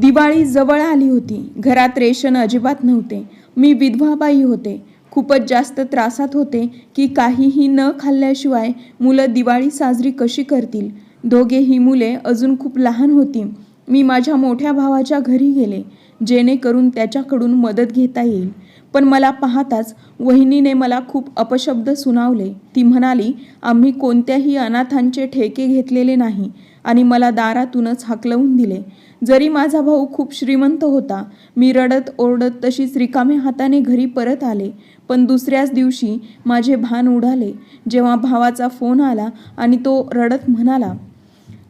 दिवाळी जवळ आली होती. घरात रेशन अजिबात नव्हते. मी विधवाबाई होते. खूपच जास्त त्रासात होते की काहीही न खाल्ल्याशिवाय मुलं दिवाळी साजरी कशी करतील? दोघेही मुले अजून खूप लहान होती. मी माझ्या मोठ्या भावाच्या घरी गेले जेणेकरून त्याच्याकडून मदत घेता येईल. पण मला पाहताच वहिनीने मला खूप अपशब्द सुनावले. ती म्हणाली आम्ही कोणत्याही अनाथांचे ठेके घेतलेले नाही. आणि मला दारातूनच हाकलवून दिले. जरी माझा भाऊ खूप श्रीमंत होता मी रडत ओरडत तशीच रिकाम्या हाताने घरी परत आले. पण दुसऱ्याच दिवशी माझे भान उडाले जेव्हा भावाचा फोन आला आणि तो रडत म्हणाला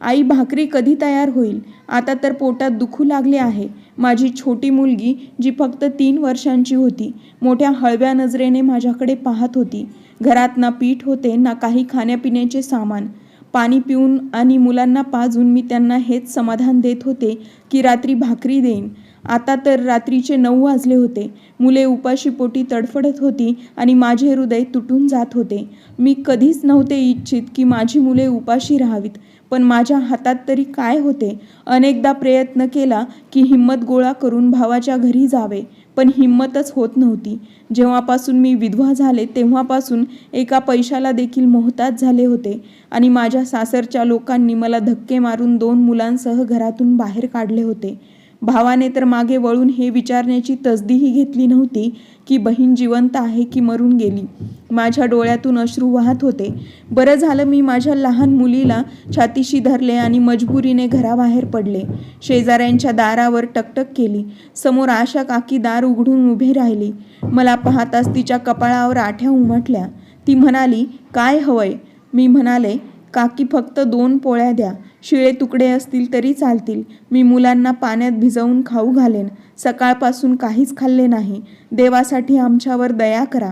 आई भाकरी कधी तयार होईल? आता तर पोटात दुखू लागले आहे. माझी छोटी मुलगी जी फक्त तीन वर्षांची होती मोठ्या हळव्या नजरेने माझ्याकडे पाहत होती. घरात ना पीठ होते ना काही खाण्यापिण्याचे सामान. पाणी पिऊन आणि मुलांना पाजून मी त्यांना हेच समाधान देत होते की रात्री भाकरी देईन. आता तर रात्रीचे नऊ वाजले होते. मुले उपाशी पोटी तडफडत होती आणि माझे हृदय तुटून जात होते. मी कधीच नव्हते इच्छित की माझी मुले उपाशी राहावीत पण माझ्या हातात तरी काय होते? अनेकदा प्रयत्न केला की हिंमत गोळा करून भावाच्या घरी जावे. पण हिंमतच होत नव्हती. जेव्हापासून मी विधवा झाले तेव्हापासून एका पैशाला देखील मोहताज झाले होते आणि माझ्या सासरच्या लोकांनी मला धक्के मारून दोन मुलांसह घरातून बाहेर काढले होते. भावाने तर मागे वळून हे विचारण्याची तसदीही घेतली नव्हती की बहीण जिवंत आहे की मरून गेली. माझ्या डोळ्यातून अश्रू वाहत होते. बरं झालं मी माझ्या लहान मुलीला छातीशी धरले आणि मजबुरीने घराबाहेर पडले. शेजाऱ्यांच्या दारावर टकटक केली. समोर आशा काकी दार उघडून उभे राहिली. मला पाहताच तिच्या कपाळावर आठ्या उमटल्या. ती म्हणाली काय हवंय? मी म्हणाले काकी फक्त दोन पोळ्या द्या. शिळे तुकडे असतील तरी चालतील. मी मुलांना पाण्यात भिजवून खाऊ घालेन. सकाळपासून काहीच खाल्ले नाही. देवासाठी आमच्यावर दया करा.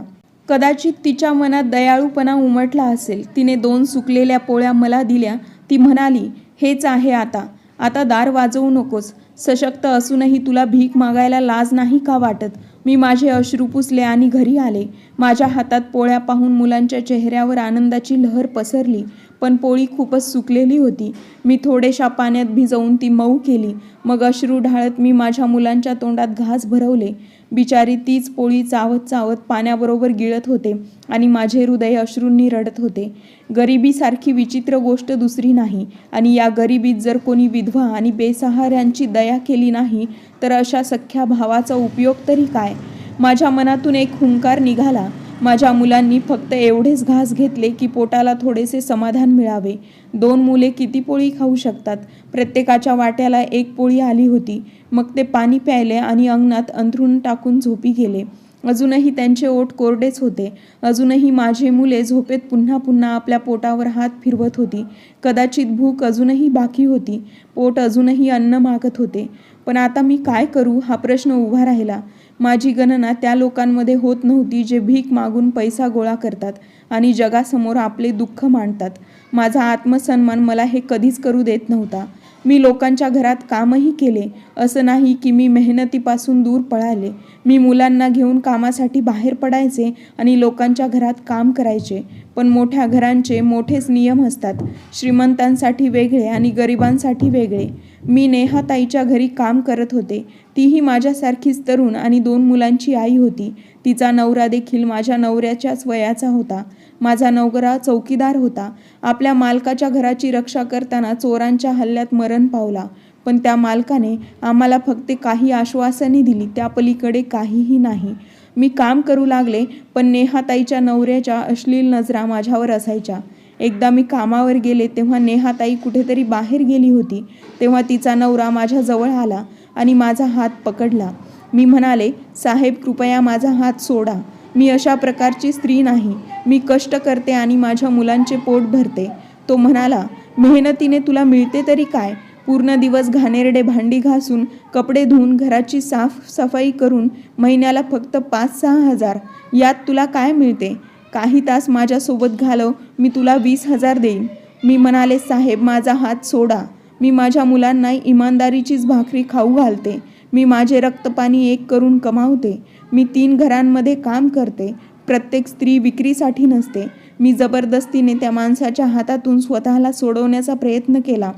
कदाचित तिच्या मनात दयाळूपणा उमटला असेल. तिने दोन सुकलेल्या पोळ्या मला दिल्या. ती म्हणाली हेच आहे आता. आता दार वाजवू नकोस. सशक्त असूनही तुला भीक मागायला लाज नाही का वाटत मी माझे अश्रू पुसले आणि घरी आले. माझ्या हातात पोळ्या पाहून मुलांच्या चेहऱ्यावर आनंदाची लहर पसरली. पण पोळी खूपच सुकलेली होती. मी थोडेशा पाण्यात भिजवून ती मऊ केली. मग अश्रू ढाळत मी माझ्या मुलांच्या तोंडात घास भरवले. बिचारी तीच पोळी चावत चावत पाण्याबरोबर गिळत होते आणि माझे हृदय अश्रूंनी रडत होते. गरिबीसारखी विचित्र गोष्ट दुसरी नाही आणि या गरिबीत जर कोणी विधवा आणि बेसहाऱ्यांची दया केली नाही तर अशा सख्या भावाचा उपयोग तरी काय? माझ्या मनातून एक हुंकार निघाला. माझ्या मुलांनी फक्त एवढेच घास घेतले की पोटाला थोडेसे समाधान मिळावे. दोन मुले किती पोळी खाऊ शकतात? प्रत्येकाच्या वाट्याला एक पोळी आली होती. मग ते पाणी प्यायले आणि अंगणात अंथरून टाकून झोपी गेले. अजूनही त्यांचे ओठ कोरडेच होते. अजूनही माझे मुले झोपेत पुन्हा पुन्हा आपल्या पोटावर हात फिरवत होती. कदाचित भूक अजूनही बाकी होती. पोट अजूनही अन्न मागत होते. पण आता मी काय करू हा प्रश्न उभा राहिला. माझी गणना त्या लोकांमध्ये होत नव्हती जे भीक मागून पैसा गोळा करतात आणि जगासमोर आपले दुःख मांडतात. माझा आत्मसन्मान मला हे कधीच करू देत नव्हता. मी लोकांच्या घरात कामही केले असं नाही की मी मेहनतीपासून दूर पळाले. मी मुलांना घेऊन कामासाठी बाहेर पडायचे आणि लोकांच्या घरात काम करायचे पण मोठ्या घरांचे मोठेच नियम असतात. श्रीमंतांसाठी वेगळे आणि गरिबांसाठी वेगळे. मी नेहाताईच्या घरी काम करत होते. तीही माझ्यासारखीच तरुण आणि दोन मुलांची आई होती. तिचा नवरा देखील माझ्या नवऱ्याच्याच वयाचा होता. माझा नवरा चौकीदार होता. आपल्या मालकाच्या घराची रक्षा करताना चोरांच्या हल्ल्यात मरण पावला. पण त्या मालकाने आम्हाला फक्त काही आश्वासने दिली त्या पलीकडे काहीही नाही. मी काम करू लागले पण नेहाताईच्या नवऱ्याच्या अश्लील नजरा माझ्यावर असायच्या. एकदा मी कामावर गेले तेव्हा नेहाताई कुठेतरी बाहेर गेली होती. तेव्हा तिचा नवरा माझ्याजवळ आला आणि माझा हात पकडला. मी म्हणाले साहेब कृपया माझा हात सोडा. मी अशा प्रकारची स्त्री नाही. मी कष्ट करते आणि माझ्या मुलांचे पोट भरते. तो म्हणाला मेहनतीने तुला मिळते तरी काय? पूर्ण दिवस घाणेरडे भांडी घासून कपडे धुवून घराची साफ सफाई करून महिन्याला फक्त पाच सहा हजार. यात तुला काय मिळते? काही तास माझ्यासोबत घालव मी तुला वीस हजार देईन. मी म्हणाले साहेब माझा हात सोडा. मी माझ्या मुलांना इमानदारीचीच भाकरी खाऊ घालते. मी माझे रक्तपाणी एक करून कमावते. मी तीन घरांमध्ये काम करते. प्रत्येक स्त्री विक्रीसाठी नसते. मी जबरदस्तीने त्या माणसाच्या हातातून स्वतःला सोडवण्याचा प्रयत्न केला.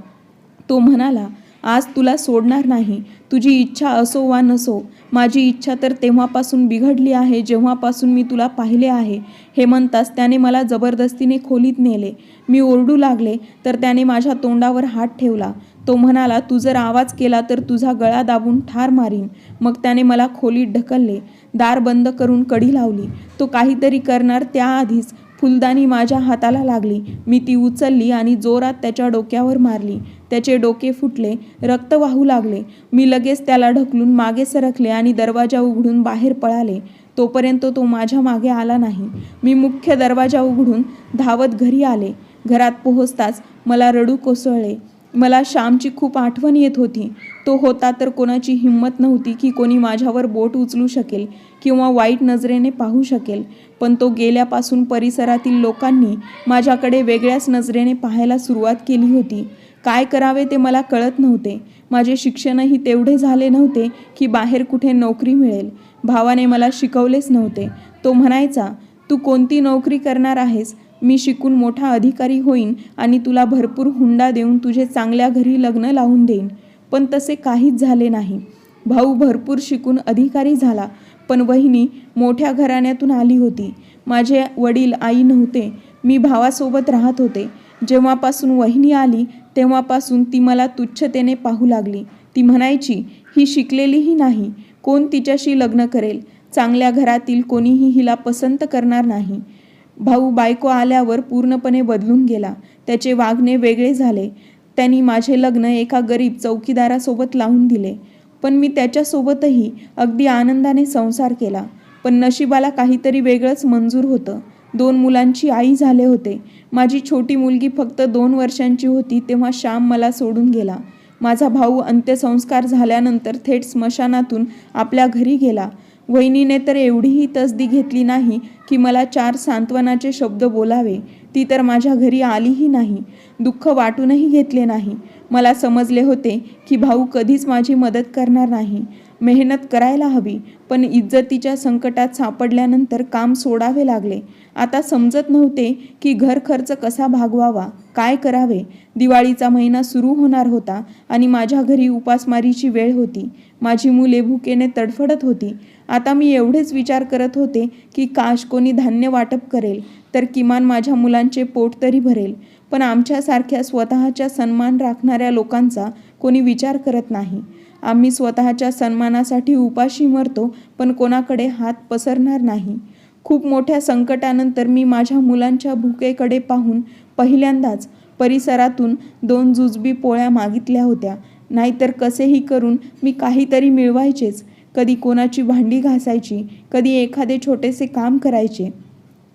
तो म्हणाला आज तुला सोडणार नाही. तुझी इच्छा असो वा नसो माझी इच्छा तर तेव्हापासून बिघडली आहे जेव्हापासून मी तुला पाहिले आहे हे म्हणताच त्याने मला जबरदस्तीने खोलीत नेले. मी ओरडू लागले तर त्याने माझ्या तोंडावर हात ठेवला. तो म्हणाला तू जर आवाज केला तर तुझा गळा दाबून ठार मारीन मग त्याने मला खोलीत ढकलले. दार बंद करून कडी लावली. तो काहीतरी करणार त्याआधीच फुलदाणी माझ्या हाताला लागली. मी ती उचलली आणि जोरात त्याच्या डोक्यावर मारली. त्याचे डोके फुटले रक्त वाहू लागले. मी लगेच त्याला ढकलून मागे सरकले आणि दरवाजा उघडून बाहेर पळाले. तोपर्यंत तो माझ्या मागे आला नाही. मी मुख्य दरवाजा उघडून धावत घरी आले. घरात पोहोचताच मला रडू कोसळले. मला श्यामची खूप आठवण येत होती. तो होता तर कोणाची हिंमत नव्हती की कोणी माझ्यावर बोट उचलू शकेल किंवा वाईट नजरेने पाहू शकेल. पण तो गेल्यापासून परिसरातील लोकांनी माझ्याकडे वेगळ्याच नजरेने पाहायला सुरुवात केली होती. काय करावे ते मला कळत नव्हते. माझे शिक्षणही तेवढे झाले नव्हते की बाहेर कुठे नोकरी मिळेल. भावाने मला शिकवलेच नव्हते. तो म्हणायचा तू कोणती नोकरी करणार आहेस? मी शिकून मोठा अधिकारी होईन आणि तुला भरपूर हुंडा देऊन तुझे चांगल्या घरी लग्न लावून देईन. पण तसे काहीच झाले नाही. भाऊ भरपूर शिकून अधिकारी झाला पण वहिनी मोठ्या घराण्यातून आली होती. माझे वडील आई नव्हते. मी भावासोबत राहत होते. जेव्हापासून वहिनी आली तेव्हापासून ती मला तुच्छतेने पाहू लागली. ती म्हणायची ही शिकलेलीही नाही. कोण तिच्याशी लग्न करेल? चांगल्या घरातील कोणीही हिला पसंत करणार नाही. भाऊ बायको आल्यावर पूर्णपणे बदलून गेला. त्याचे वागणे वेगळे झाले. त्यांनी माझे लग्न एका गरीब चौकीदारासोबत लावून दिले. पण मी त्याच्यासोबतही अगदी आनंदाने संसार केला. पण नशिबाला काहीतरी वेगळंच मंजूर होतं. दोन मुलांची आई झाले होते. माझी छोटी मुलगी फक्त दोन वर्षांची होती तेव्हा श्याम मला सोडून गेला. माझा भाऊ अंत्यसंस्कार झाल्यानंतर थेट स्मशानातून आपल्या घरी गेला. वहिनीने तर एवढीही तसदी घेतली नाही की मला चार सांत्वनाचे शब्द बोलावे. ती तर माझ्या घरी आलीही नाही. दुःख वाटूनही घेतले नाही. मला समजले होते की भाऊ कधीच माझी मदत करणार नाही. मेहनत करायला हवी पण इज्जतीच्या संकटात सापडल्यानंतर काम सोडावे लागले. आता समजत नव्हते की घर खर्च कसा भागवावा काय करावे. दिवाळीचा महिना सुरू होणार होता आणि माझ्या घरी उपासमारीची वेळ होती. माझी मुले भुकेने तडफडत होती. आता मी एवढेच विचार करत होते की काश कोणी धान्य वाटप करेल तर किमान माझ्या मुलांचे पोट तरी भरेल. पण आमच्यासारख्या स्वतःच्या सन्मान राखणाऱ्या लोकांचा कोणी विचार करत नाही. आम्ही स्वतःच्या सन्मानासाठी उपाशी मरतो पण कोणाकडे हात पसरणार नाही. खूप मोठ्या संकटानंतर मी माझ्या मुलांच्या भुकेकडे पाहून पहिल्यांदाच परिसरातून दोन जुजबी पोळ्या मागितल्या होत्या. नाहीतर कसेही करून मी काहीतरी मिळवायचेच कधी कोणाची भांडी घासायची कधी एखादे छोटेसे काम करायचे.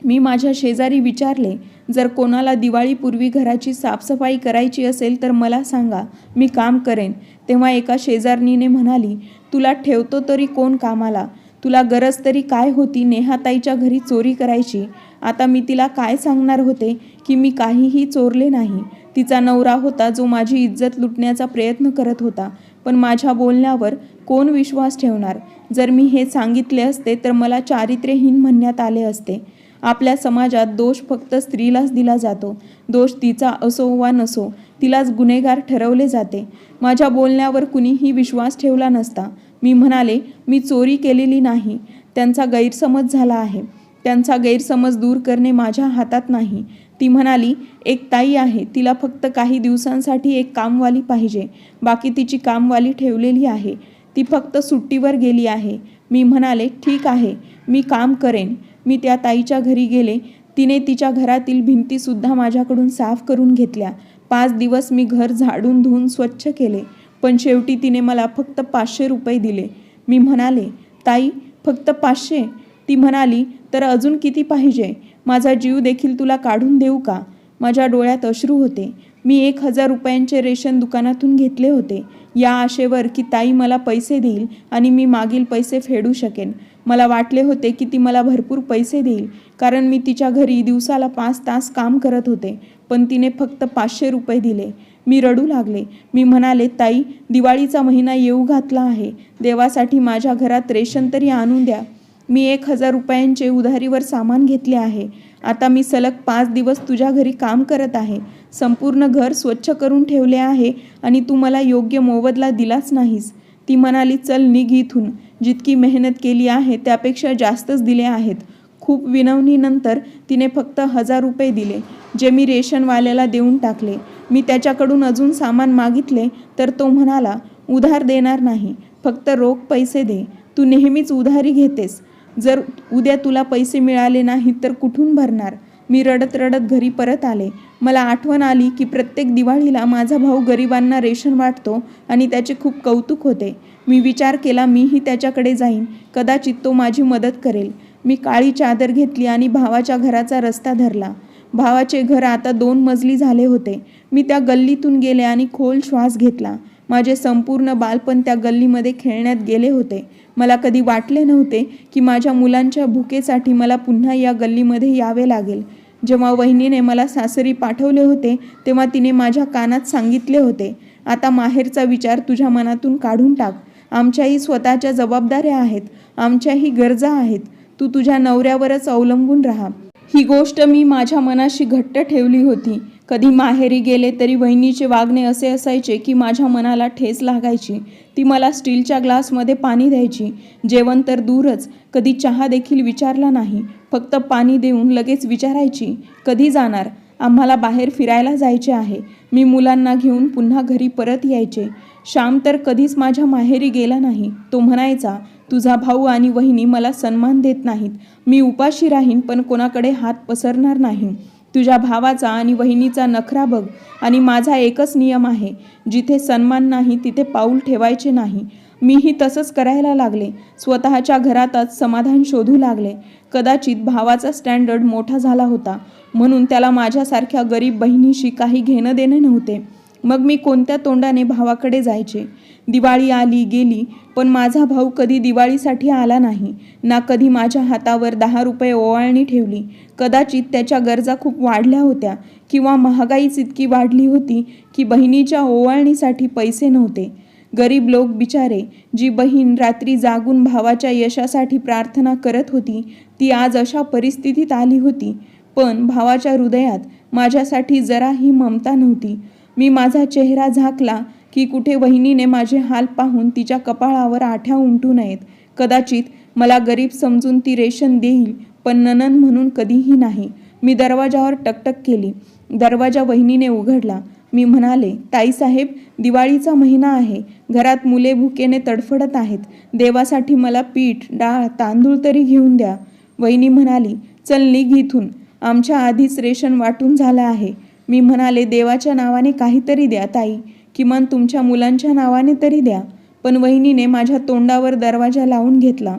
मी माझ्या शेजारी विचारले जर कोणाला दिवाळीपूर्वी घराची साफसफाई करायची असेल तर मला सांगा मी काम करेन. तेव्हा एका शेजारणीने म्हणाली तुला ठेवतो तरी कोण कामाला? तुला गरज तरी काय होती नेहाताईच्या घरी चोरी करायची? आता मी तिला काय सांगणार होते की मी काहीही चोरले नाही? तिचा नवरा होता जो माझी इज्जत लुटण्याचा प्रयत्न करत होता. पण माझ्या बोलण्यावर कोण विश्वास ठेवणार? जर मी हे सांगितले असते तर मला चारित्र्यहीन म्हणण्यात आले असते. आपल्या समाजात दोष फक्त स्त्रीलाच दिला जातो. दोष तिचा असो वा नसो तिलाच गुन्हेगार ठरवले जाते. माझ्या बोलण्यावर कुणीही विश्वास ठेवला नसता. मी म्हणाले मी चोरी केलेली नाही. त्यांचा गैरसमज झाला आहे. त्यांचा गैरसमज दूर करणे माझ्या हातात नाही. ती म्हणाली एक ताई आहे तिला फक्त काही दिवसांसाठी एक कामवाली पाहिजे. बाकी तिची कामवाली ठेवलेली आहे. ती फक्त सुट्टीवर गेली आहे. मी म्हणाले ठीक आहे मी काम करेन. मी त्या ताईच्या घरी गेले. तिने तिच्या घरातील भिंतीसुद्धा माझ्याकडून साफ करून घेतल्या. पाच दिवस मी घर झाडून धुवून स्वच्छ केले. पण शेवटी तिने मला फक्त पाचशे रुपये दिले. मी म्हणाले ताई फक्त पाचशे? ती म्हणाली तर अजून किती पाहिजे? माझा जीव देखील तुला काढून देऊ का? माझ्या डोळ्यात अश्रू होते. मी एक हजार रुपयांचे रेशन दुकानातून घेतले होते. या आशेवर की ताई मला पैसे देईल आणि मी मागील पैसे फेडू शकेन. मला वाटले होते की ती मला भरपूर पैसे देईल कारण मी तिच्या घरी दिवसाला पाच तास काम करत होते पण तिने फक्त पाचशे रुपये दिले. मी रडू लागले. मी म्हणाले ताई दिवाळीचा महिना येऊ घातला आहे. देवासाठी माझ्या घरात रेशन तरी आणून द्या. मी एक हजार रुपयांचे उधारीवर सामान घेतले आहे. आता मी सलग पाच दिवस तुझ्या घरी काम करत आहे. संपूर्ण घर स्वच्छ करून ठेवले आहे आणि तू मला योग्य मोबदला दिलाच नाहीस. ती म्हणाली चल निघ इथून. जितकी मेहनत केली आहे त्यापेक्षा जास्तच दिले आहेत. खूप विनवणीनंतर तिने फक्त हजार रुपये दिले जे मी रेशनवाल्याला देऊन टाकले. मी त्याच्याकडून अजून सामान मागितले तर तो म्हणाला उधार देणार नाही फक्त रोख पैसे दे. तू नेहमीच उधारी घेतेस. जर उद्या तुला पैसे मिळाले नाही तर कुठून भरणार? मी रडत रडत घरी परत आले. मला आठवण आली की प्रत्येक दिवाळीला माझा भाऊ गरिबांना रेशन वाटतो आणि त्याचे खूप कौतुक होते. मी विचार केला मीही त्याच्याकडे जाईन. कदाचित तो माझी मदत करेल. मी काळी चादर घेतली आणि भावाच्या घराचा रस्ता धरला. भावाचे घर आता दोन मजली झाले होते. मी त्या गल्लीतून गेले आणि खोल श्वास घेतला. माझे संपूर्ण बालपण त्या गल्लीमध्ये खेळण्यात गेले होते. मला कधी वाटले नव्हते की माझ्या मुलांच्या भुकेसाठी मला पुन्हा या गल्लीमध्ये यावे लागेल. जेव्हा वहिनीने मला सासरी पाठवले होते तेव्हा तिने माझ्या कानात सांगितले होते आता माहेरचा विचार तुझ्या मनातून काढून टाक. आमच्याही स्वतःच्या जबाबदाऱ्या आहेत. आमच्याही गरजा आहेत. तू तुझ्या नवऱ्यावरच अवलंबून राहा. ही गोष्ट मी माझ्या मनाशी घट्ट ठेवली होती. कधी माहेरी गेले तरी वहिनीचे वागणे असे असायचे की माझ्या मनाला ठेस लागायची. ती मला स्टीलच्या ग्लासमध्ये पाणी द्यायची. जेवण तर दूरच कधी चहा देखील विचारला नाही. फक्त पाणी देऊन लगेच विचारायची कधी जाणार? आम्हाला बाहेर फिरायला जायचे आहे. मी मुलांना घेऊन पुन्हा घरी परत यायचे. श्याम तर कधीच माझ्या माहेरी गेला नाही. तो म्हणायचा तुझा भाऊ आणि वहिनी मला सन्मान देत नाहीत. मी उपाशी राहीन पण कोणाकडे हात पसरणार नाही. तुझ्या भावाचा आणि वहिनीचा नखरा बघ आणि माझा एकच नियम आहे जिथे सन्मान नाही तिथे पाऊल ठेवायचे नाही. मीही तसंच करायला लागले. स्वतःच्या घरातच समाधान शोधू लागले. कदाचित भावाचा स्टँडर्ड मोठा झाला होता म्हणून त्याला माझ्यासारख्या गरीब बहिणीशी काही घेणं देणं नव्हते. मग मी कोणत्या तोंडाने भावाकडे जायचे? दिवाळी आली गेली पण माझा भाऊ कधी दिवाळीसाठी आला नाही. ना कधी माझ्या हातावर दहा रुपये ओवाळणी ठेवली. कदाचित त्याच्या गरजा खूप वाढल्या होत्या किंवा महागाईच इतकी वाढली होती की बहिणीच्या ओवाळणीसाठी पैसे नव्हते. गरीब लोक बिचारे जी बहीण रात्री जागून भावाच्या यशासाठी प्रार्थना करत होती ती आज अशा परिस्थितीत आली होती. पण भावाच्या हृदयात माझ्यासाठी जराही ममता नव्हती. मी माझा चेहरा झाकला की कुठे वहिनीने माझे हाल पाहून तिच्या कपाळावर आठ्या उमटू नयेत. कदाचित मला गरीब समजून ती रेशन देईल पण ननन म्हणून कधीही नाही. मी दरवाजावर टकटक केली. दरवाजा वहिनीने उघडला. मी म्हणाले ताईसाहेब दिवाळीचा महिना आहे. घरात मुले भुकेने तडफडत आहेत. देवासाठी मला पीठ डाळ तांदूळ तरी घेऊन द्या. वहिनी म्हणाली चल निघ इथून. आमच्या आधीच रेशन वाटून झालं आहे. मी म्हणाले देवाच्या नावाने काहीतरी द्या ताई. किमान तुमच्या मुलांच्या नावाने तरी द्या. पण वहिनीने माझ्या तोंडावर दरवाजा लावून घेतला.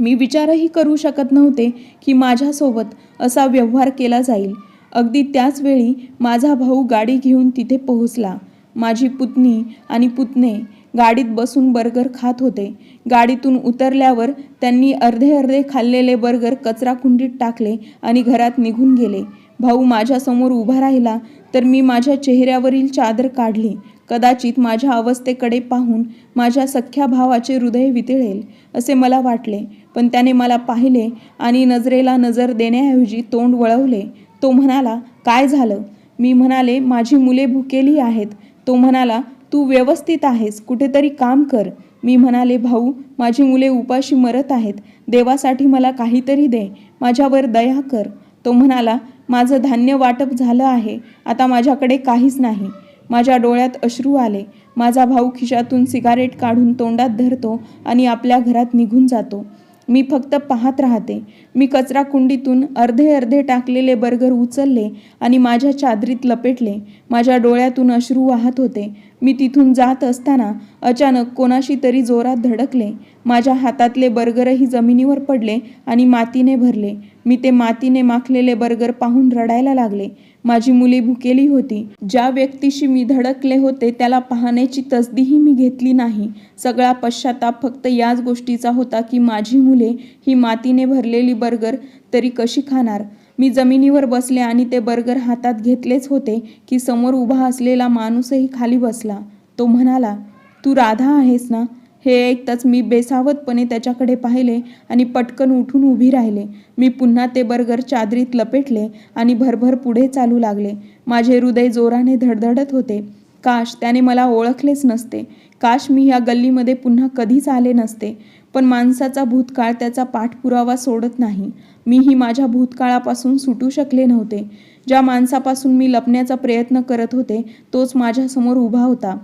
मी विचारही करू शकत नव्हते की माझ्यासोबत असा व्यवहार केला जाईल. अगदी त्याच वेळी माझा भाऊ गाडी घेऊन तिथे पोहोचला. माझी पुतणी आणि पुतणे गाडीत बसून बर्गर खात होते. गाडीतून उतरल्यावर त्यांनी अर्धे अर्धे खाल्लेले बर्गर कचरा कुंडीत टाकले आणि घरात निघून गेले. भाऊ माझ्यासमोर उभा राहिला तर मी माझ्या चेहऱ्यावरील चादर काढली. कदाचित माझ्या अवस्थेकडे पाहून माझ्या सख्ख्या भावाचे हृदय वितळेल असे मला वाटले. पण त्याने मला पाहिले आणि नजरेला नजर देण्याऐवजी तोंड वळवले. तो म्हणाला काय झालं? मी म्हणाले माझी मुले भुकेली आहेत. तो म्हणाला तू व्यवस्थित आहेस कुठेतरी काम कर. मी म्हणाले भाऊ माझी मुले उपाशी मरत आहेत देवासाठी मला काहीतरी दे माझ्यावर दया कर. तो म्हणाला माझं धान्य वाटप झालं आहे आता माझ्याकडे काहीच नाही. माझ्या डोळ्यात अश्रू आले. माझा भाऊ खिशातून सिगारेट काढून तोंडात धरतो आणि आपल्या घरात निघून जातो. मी फक्त पाहत राहते. मी कचरा कुंडीतून अर्धे अर्धे टाकलेले बर्गर उचलले आणि माझ्या चादरीत लपेटले. माझ्या डोळ्यातून अश्रू वाहत होते. मी तिथून जात असताना अचानक कोणाशी तरी जोरात धडकले. माझ्या हातातले बर्गरही जमिनीवर पडले आणि मातीने भरले. मी ते मातीने माखलेले बर्गर पाहून रडायला लागले. माझी मुले भुकेली होती. ज्या व्यक्तीशी मी धडकले होते त्याला पाहण्याची तसदीही मी घेतली नाही. सगळा पश्चाताप फक्त याच गोष्टीचा होता की माझी मुले ही मातीने भरलेली बर्गर तरी कशी खाणार? मी जमिनीवर बसले आणि ते बर्गर हातात घेतलेच होते की समोर उभा असलेला माणूसही खाली बसला. तो म्हणाला तू राधा आहेस ना? हे ऐकताच मी बेसावतपणे त्याच्याकडे पाहिले आणि पटकन उठून उभी राहिले. मी पुन्हा ते बर्गर चादरीत लपेटले आणि भरभर पुढे चालू लागले. माझे हृदय जोराने धडधडत होते. काश त्याने मला ओळखलेच नसते. काश मी ह्या गल्लीमध्ये पुन्हा कधीच आले नसते. पण माणसाचा भूतकाळ त्याचा पाठपुरावा सोडत नाही. मीही माझ्या भूतकाळापासून सुटू शकले नव्हते. ज्या माणसापासून मी लपण्याचा प्रयत्न करत होते तोच माझ्यासमोर उभा होता.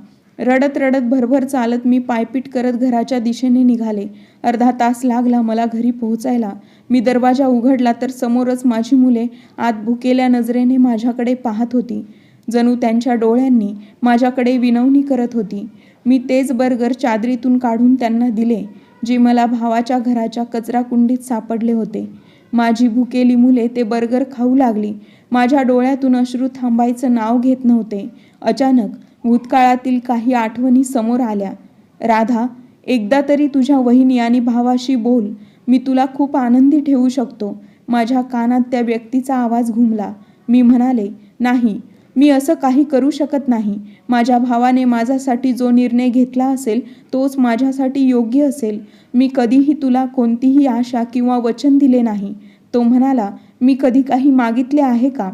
रडत रडत भरभर चालत मी पायपीट करत घराच्या दिशेने निघाले. अर्धा तास लागला मला घरी पोहोचायला. मी दरवाजा उघडला तर समोरच माझी मुले आत भुकेल्या नजरेने माझ्याकडे पाहत होती. जणू त्यांच्या डोळ्यांनी माझ्याकडे विनवणी करत होती. मी तेच बर्गर चादरीतून काढून त्यांना दिले जे मला भावाच्या घराच्या कचरा कुंडीत सापडले होते. माझी भुकेली मुले ते बर्गर खाऊ लागली. माझ्या डोळ्यातून अश्रू थांबायचं नाव घेत नव्हते. अचानक भूतकाळातील काही आठवणी समोर आल्या. राधा एकदा तरी तुझ्या वहिनी आणि भावाशी बोल. मी तुला खूप आनंदी ठेवू शकतो. माझ्या कानात त्या व्यक्तीचा आवाज घुमला. मी म्हणाले नाही मी असं काही करू शकत नाही. माझ्या भावाने माझ्यासाठी जो निर्णय घेतला असेल तोच माझ्यासाठी योग्य असेल. मी कधीही तुला कोणतीही आशा किंवा वचन दिले नाही. तो म्हणाला मी कधी काही मागितले आहे का?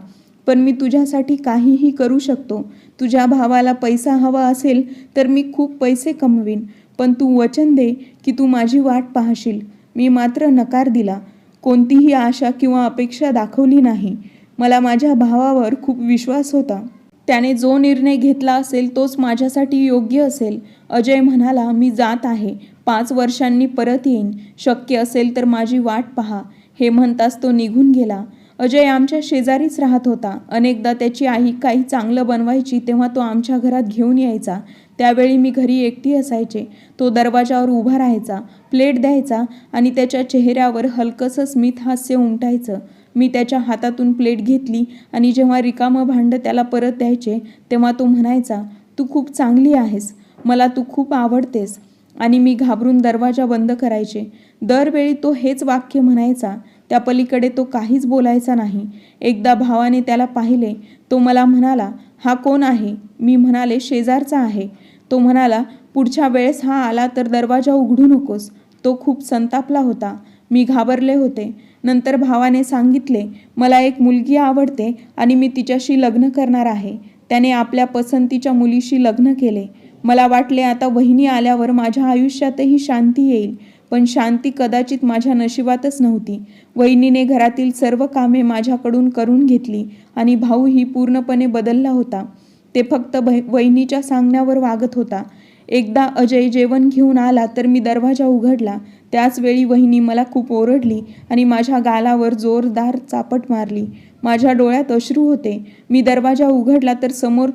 पण मी तुझ्यासाठी काहीही करू शकतो. तुझ्या भावाला पैसा हवा असेल तर मी खूप पैसे कमवीन. पण तू वचन दे की तू माझी वाट पाहशील. मी मात्र नकार दिला. कोणतीही आशा किंवा अपेक्षा दाखवली नाही. मला माझ्या भावावर खूप विश्वास होता. त्याने जो निर्णय घेतला असेल तोच माझ्यासाठी योग्य असेल. अजय म्हणाला मी जात आहे. पाच वर्षांनी परत येईन. शक्य असेल तर माझी वाट पहा. हे म्हणताच तो निघून गेला. अजय आमच्या शेजारीच राहत होता. अनेकदा त्याची आई काही चांगलं बनवायची तेव्हा तो आमच्या घरात घेऊन यायचा. त्यावेळी मी घरी एकटी असायचे. तो दरवाजावर उभा राहायचा प्लेट द्यायचा आणि त्याच्या चेहऱ्यावर हलकंसं स्मित हास्य उमटायचं. मी त्याच्या हातातून प्लेट घेतली आणि जेव्हा रिकामं भांडं त्याला परत द्यायचे तेव्हा तो म्हणायचा तू खूप चांगली आहेस. मला तू खूप आवडतेस. आणि मी घाबरून दरवाजा बंद करायचे. दरवेळी तो हेच वाक्य म्हणायचा त्या पलीकडे तो काहीच बोलायचा नाही. एकदा भावाने त्याला पाहिले तो मला म्हणाला हा कोण आहे? मी म्हणाले शेजारचा आहे. तो म्हणाला पुढच्या वेळेस हा आला तर दरवाजा उघडू नकोस. तो खूप संतापला होता. मी घाबरले होते. नंतर भावाने सांगितले मला एक मुलगी आवडते आणि मी तिच्याशी लग्न करणार आहे. त्याने आपल्या पसंतीच्या मुलीशी लग्न केले. मला वाटले आता वहिनी आल्यावर माझ्या आयुष्यातही शांती येईल. पण शांती कदाचित माझ्या नशिबातच नव्हती. वहिनीने घरातील सर्व कामे माझ्याकडून करून घेतली आणि भाऊही पूर्णपणे बदलला होता. ते फक्त बह वहिनीच्या सांगण्यावर वागत होता. एकदा अजय जेवण घेऊन आला तर मी दरवाजा उघडला. त्याचवेळी वहिनी मला खूप ओरडली आणि माझ्या गालावर जोरदार चापट मारली. माझ्या डोळ्यात अश्रू होते. मी दरवाजा उघडला तर समोर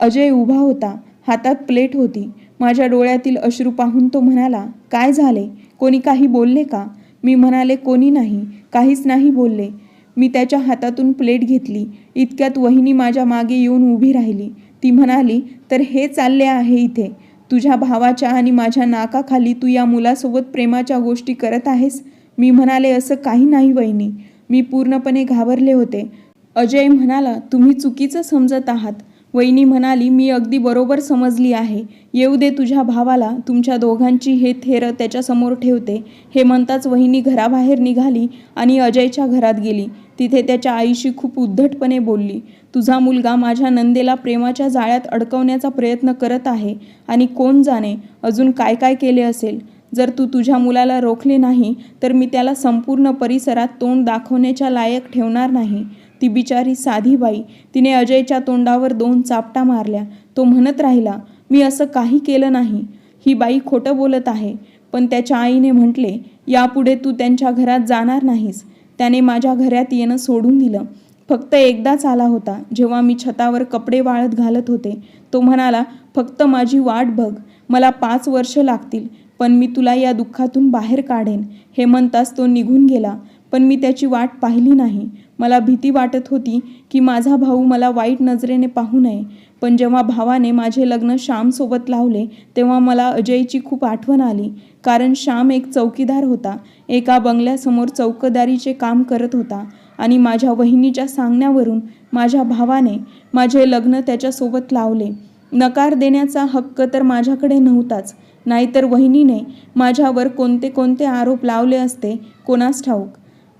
अजय उभा होता. हातात प्लेट होती. माझ्या डोळ्यातील अश्रू पाहून तो म्हणाला काय झाले? कोणी काही बोलले का? मी म्हणाले कोणी नाही काहीच नाही बोलले. मी त्याच्या हातातून प्लेट घेतली. इतक्यात वहिनी माझ्या मागे येऊन उभी राहिली. ती म्हणाली तर हे चालले आहे इथे. तुझ्या भावाच्या आणि माझ्या नाकाखाली तू या मुलासोबत प्रेमाच्या गोष्टी करत आहेस मी म्हणाले असं काही नाही वहिनी. मी पूर्णपणे घाबरले होते अजय म्हणाला तुम्ही चुकीचं समजत आहात. वहिनी म्हणाली मी अगदी बरोबर समजली आहे. येऊ दे तुझ्या भावाला. तुमच्या दोघांची हे थेरं त्याच्यासमोर ठेवते. हे म्हणताच वहिनी घराबाहेर निघाली आणि अजयच्या घरात गेली. तिथे त्याच्या आईशी खूप उद्धटपणे बोलली तुझा मुलगा माझ्या नंदेला प्रेमाच्या जाळ्यात अडकवण्याचा प्रयत्न करत आहे आणि कोण जाणे? अजून काय काय केले असेल? जर तू तुझ्या मुलाला रोखले नाही तर मी त्याला संपूर्ण परिसरात तोंड दाखवण्याच्या लायक ठेवणार नाही. ती बिचारी साधी बाई तिने अजयच्या तोंडावर दोन चापटा मारल्या. तो म्हणत राहिला मी असं काही केलं नाही. ही बाई खोटं बोलत आहे. पण त्याच्या आईने म्हटले यापुढे तू त्यांच्या घरात जाणार नाहीस. त्याने माझ्या घरात येणं सोडून दिलं. फक्त एकदाच आला होता जेव्हा मी छतावर कपडे वाळत घालत होते. तो म्हणाला फक्त माझी वाट बघ. मला पाच वर्ष लागतील पण मी तुला या दुःखातून बाहेर काढेन. हे म्हणताच तो निघून गेला. पण मी त्याची वाट पाहिली नाही. मला भीती वाटत होती की माझा भाऊ मला वाईट नजरेने पाहू नये. पण जेव्हा भावाने माझे लग्न श्यामसोबत लावले तेव्हा मला अजयची खूप आठवण आली. कारण श्याम एक चौकीदार होता. एका बंगल्यासमोर चौकदारीचे काम करत होता. आणि माझ्या वहिनीच्या सांगण्यावरून माझ्या भावाने माझे लग्न त्याच्यासोबत लावले. नकार देण्याचा हक्क तर माझ्याकडे नव्हताच. नाहीतर वहिनीने माझ्यावर कोणते कोणते आरोप लावले असते कोणास ठाऊक?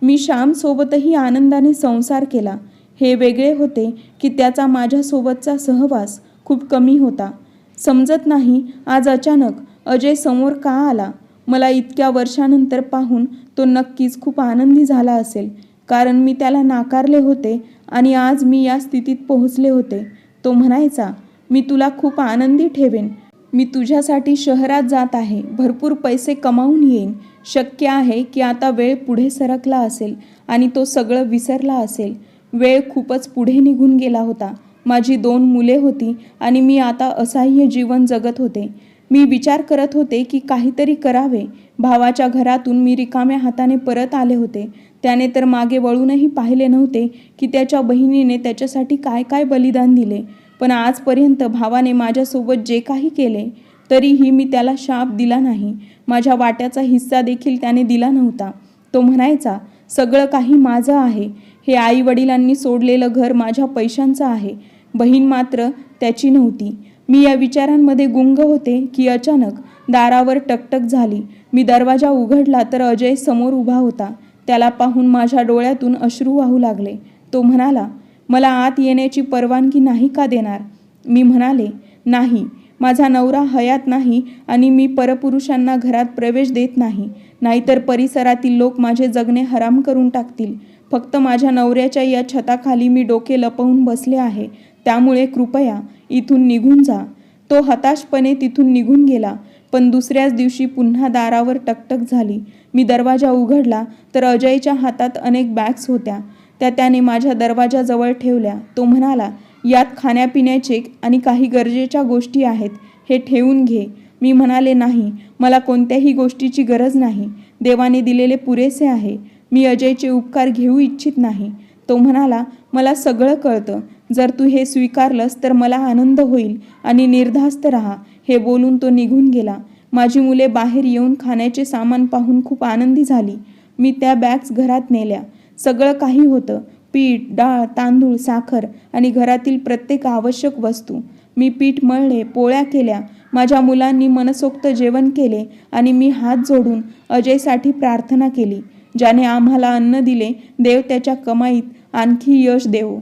मी श्यामसोबतही आनंदाने संसार केला. हे वेगळे होते की त्याचा माझ्यासोबतचा सहवास खूप कमी होता. समजत नाही आज अचानक अजय समोर का आला? मला इतक्या वर्षानंतर पाहून तो नक्कीच खूप आनंदी झाला असेल. कारण मी त्याला नाकारले होते आणि आज मी या स्थितीत पोहोचले होते. तो म्हणायचा मी तुला खूप आनंदी ठेवेन. मी तुझ्यासाठी शहरात जात आहे. भरपूर पैसे कमावून येईन. शक्य आहे की आता वेळ पुढे सरकला असेल आणि तो सगळं विसरला असेल. वेळ खूपच पुढे निघून गेला होता. माझी दोन मुले होती आणि मी आता असह्य जीवन जगत होते. मी विचार करत होते की काहीतरी करावे. भावाच्या घरातून मी रिकाम्या हाताने परत आले होते. त्याने तर मागे वळूनही पाहिले नव्हते की त्याच्या बहिणीने त्याच्यासाठी काय काय बलिदान दिले. पण आजपर्यंत भावाने माझ्यासोबत जे काही केले तरीही मी त्याला शाप दिला नाही. माझ्या वाट्याचा हिस्सा देखील त्याने दिला नव्हता. तो म्हणायचा सगळं काही माझं आहे. हे आई वडिलांनी सोडलेलं घर माझ्या पैशांचं आहे. बहीण मात्र त्याची नव्हती. मी या विचारांमध्ये गुंग होते की अचानक दारावर टकटक झाली. मी दरवाजा उघडला तर अजय समोर उभा होता. त्याला पाहून माझ्या डोळ्यातून अश्रू वाहू लागले. तो म्हणाला मला आत येण्याची परवानगी नाही का देणार? मी म्हणाले नाही. माझा नवरा हयात नाही आणि मी परपुरुषांना घरात प्रवेश देत नाही. नाहीतर परिसरातील लोक माझे जगणे हराम करून टाकतील. फक्त माझ्या नवऱ्याच्या या छताखाली मी डोके लपवून बसले आहे. त्यामुळे कृपया इथून निघून जा. तो हताशपणे तिथून निघून गेला पण दुसऱ्याच दिवशी पुन्हा दारावर टकटक झाली. मी दरवाजा उघडला तर अजयच्या हातात अनेक बॅग्स होत्या. त्या त्याने माझ्या दरवाजाजवळ ठेवल्या. तो म्हणाला यात खाण्यापिण्याचे आणि काही गरजेच्या गोष्टी आहेत हे ठेवून घे मी म्हणाले नाही मला कोणत्याही गोष्टीची गरज नाही. देवाने दिलेले पुरेसे आहे. मी अजयचे उपकार घेऊ इच्छित नाही तो म्हणाला मला सगळं कळतं. जर तू हे स्वीकारलंस तर मला आनंद होईल आणि निर्धास्त राहा हे बोलून तो निघून गेला. माझी मुले बाहेर येऊन खाण्याचे सामान पाहून खूप आनंदी झाली. मी त्या बॅग्स घरात नेल्या. सगळं काही होतं. पीठ डाळ तांदूळ साखर आणि घरातील प्रत्येक आवश्यक वस्तू. मी पीठ मळले पोळ्या केल्या माझ्या मुलांनी मनसोक्त जेवण केले आणि मी हात जोडून अजयसाठी प्रार्थना केली ज्याने आम्हाला अन्न दिले देव त्याच्या कमाईत आणखी यश देवो.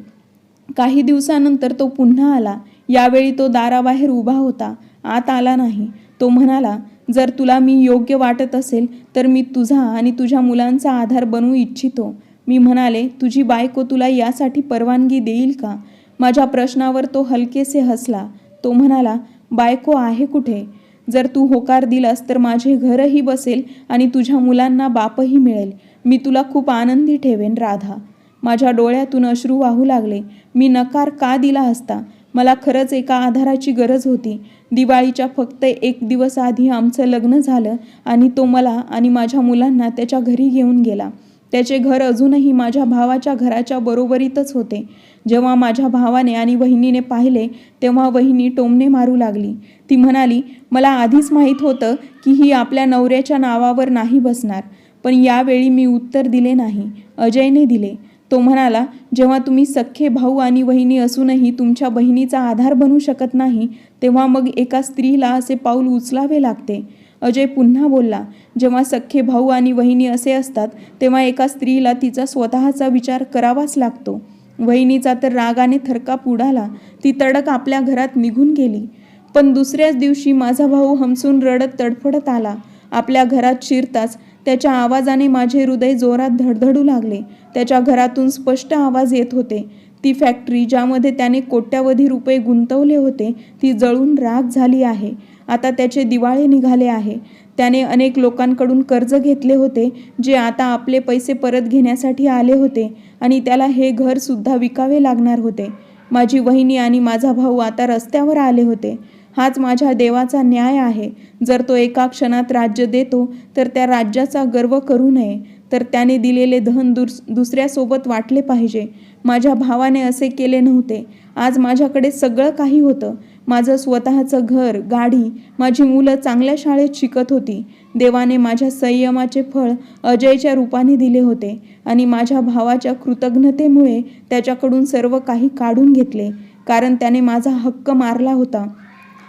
काही दिवसानंतर तो पुन्हा आला. यावेळी तो दाराबाहेर उभा होता. आत आला नाही. तो म्हणाला जर तुला मी योग्य वाटत असेल तर मी तुझा आणि तुझ्या मुलांचा आधार बनवू इच्छितो. मी म्हणाले तुझी बायको तुला यासाठी परवानगी देईल का? माझ्या प्रश्नावर तो हलकेसे हसला. तो म्हणाला बायको आहे कुठे? जर तू होकार दिलास तर माझे घरही बसेल आणि तुझ्या मुलांना बापही मिळेल. मी तुला खूप आनंदी ठेवेन राधा. माझ्या डोळ्यातून अश्रू वाहू लागले. मी नकार का दिला असता? मला खरंच एका आधाराची गरज होती. दिवाळीच्या फक्त एक दिवस आधी आमचं लग्न झालं आणि तो मला आणि माझ्या मुलांना त्याच्या घरी घेऊन गेला. त्याचे घर अजूनही माझ्या भावाच्या घराच्या बरोबरीतच होते. जेव्हा माझ्या भावाने आणि वहिनीने पाहिले तेव्हा वहिनी टोमणे मारू लागली. ती म्हणाली मला आधीच माहीत होतं की ही आपल्या नवऱ्याच्या नावावर नाही बसणार पण यावेळी मी उत्तर दिले नाही अजयने दिले. तो म्हणाला जेव्हा तुम्ही सख्खे भाऊ आणि वहिनी असूनही तुमच्या बहिणीचा आधार बनू शकत नाही तेव्हा मग एका स्त्रीला असे पाऊल उचलावे लागते. अजय पुन्हा बोलला जेव्हा सख्खे भाऊ आणि वहिनी असे असतात तेव्हा एका स्त्रीला तिचा स्वतःचा विचार करावाच लागतो. वहिनीचा तर रागाने थरकाप उडाला ती तडक आपल्या घरात निघून गेली. पण दुसऱ्याच दिवशी माझा भाऊ हमसून रडत तडफडत आला. आपल्या घरात शिरताच त्याच्या आवाजाने माझे हृदय जोरात धडधडू लागले. त्याच्या घरातून स्पष्ट आवाज येत होते. ती फॅक्टरी ज्यामध्ये त्याने कोट्यावधी रुपये गुंतवले होते ती जळून राग झाली आहे. आता त्याचे दिवाळे निघाले आहे. त्याने अनेक लोकांकडून कर्ज घेतले होते जे आता आपले पैसे परत घेण्यासाठी आले होते आणि त्याला हे घरसुद्धा विकावे लागणार होते. माझी वहिनी आणि माझा भाऊ आता रस्त्यावर आले होते. हाच माझ्या देवाचा न्याय आहे. जर तो एका क्षणात राज्य देतो तर त्या राज्याचा गर्व करू नये. तर त्याने दिलेले धन दुस दुसऱ्यासोबत वाटले पाहिजे. माझ्या भावाने असे केले नव्हते. आज माझ्याकडे सगळं काही होतं. माझं स्वतःचं घर गाडी माझी मुलं चांगल्या शाळेत शिकत होती. देवाने माझ्या संयमाचे फळ अजयच्या रूपाने दिले होते आणि माझ्या भावाच्या कृतज्ञतेमुळे त्याच्याकडून सर्व काही काढून घेतले कारण त्याने माझा हक्क मारला होता.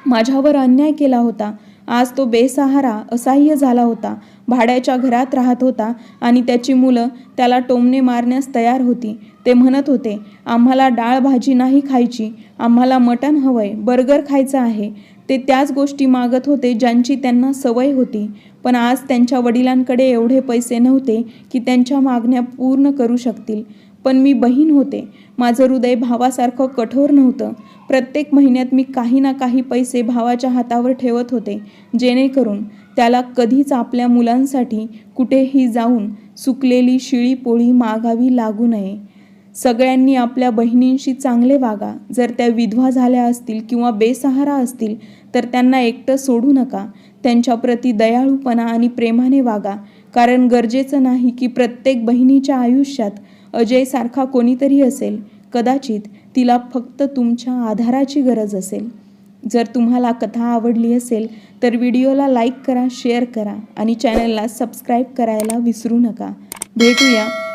माझ्यावर अन्याय केला होता. आज तो बेसहारा असह्य झाला होता. भाड्याच्या घरात राहत होता आणि त्याची मुलं त्याला टोमणे मारण्यास तयार होती. ते म्हणत होते आम्हाला डाळ भाजी नाही खायची आम्हाला मटण हवंय बर्गर खायचं आहे. ते त्याच गोष्टी मागत होते ज्यांची त्यांना सवय होती. पण आज त्यांच्या वडिलांकडे एवढे पैसे नव्हते की त्यांच्या मागण्या पूर्ण करू शकतील. पण मी बहीण होते. माझं हृदय भावासारखं कठोर नव्हतं. प्रत्येक महिन्यात मी काही ना काही पैसे भावाच्या हातावर ठेवत होते जेणेकरून त्याला कधीच आपल्या मुलांसाठी कुठेही जाऊन सुकलेली शिळी पोळी मागावी लागू नये. सगळ्यांनी आपल्या बहिणींशी चांगले वागा. जर त्या विधवा झाल्या असतील किंवा बेसहारा असतील तर त्यांना एकटं सोडू नका. त्यांच्याप्रती दयाळूपणा आणि प्रेमाने वागा. कारण गरजेचं नाही की प्रत्येक बहिणीच्या आयुष्यात अजयसारखा कोणीतरी असेल. कदाचित तिला फक्त तुमच्या आधाराची गरज असेल. जर तुम्हाला कथा आवडली असेल तर व्हिडिओला लाईक करा शेअर करा आणि चॅनलला सबस्क्राईब करायला विसरू नका. भेटूया